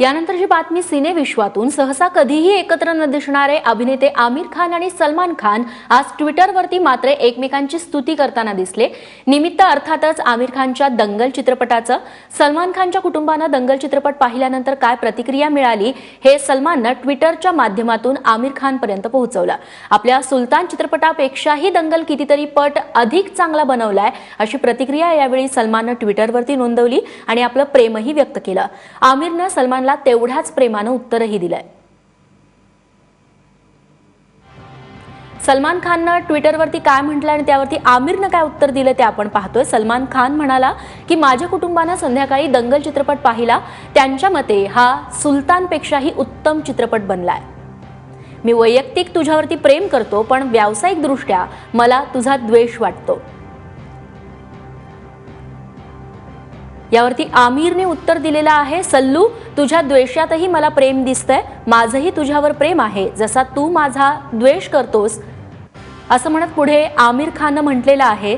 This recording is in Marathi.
यानंतरची बातमी सिनेविश्वातून सहसा कधीही एकत्र न दिसणारे अभिनेते आमिर खान आणि सलमान खान आज ट्विटरवरती मात्र एकमेकांची स्तुती करताना दिसले. निमित्त अर्थातच आमिर खानच्या दंगल चित्रपटाचं सलमान खानच्या कुटुंबानं दंगल चित्रपट पाहिल्यानंतर काय प्रतिक्रिया मिळाली हे सलमाननं ट्विटरच्या माध्यमातून आमिर खानपर्यंत पोहोचवलं. आपल्या सुलतान चित्रपटापेक्षाही दंगल कितीतरी पट अधिक चांगला बनवलाय अशी प्रतिक्रिया यावेळी सलमाननं ट्विटरवरती नोंदवली आणि आपलं प्रेमही व्यक्त केलं. आमिरनं प्रश्नांना तेवढ्याच प्रेमानं उत्तरही दिलंय. सलमान खाननं ट्विटरवरती काय म्हटलं आणि त्यावरती आमिरनं काय उत्तर दिलं ते आपण पाहतोय. सलमान खान म्हणाला की माझ्या कुटुंबानं संध्याकाळी दंगल चित्रपट पाहिला. त्यांच्या मते हा सुलतानपेक्षाही उत्तम चित्रपट बनलाय. मी वैयक्तिक तुझ्यावरती प्रेम करतो पण व्यावसायिक दृष्ट्या मला तुझा द्वेष वाटतो. यावरती आमिरने उत्तर दिलेलं आहे सल्लू तुझ्या द्वेषातही मला प्रेम दिसतंय माझंही तुझ्यावर प्रेम आहे जसा तू माझा द्वेष करतोस. असं म्हणत पुढे आमिर खाननं म्हटलेलं आहे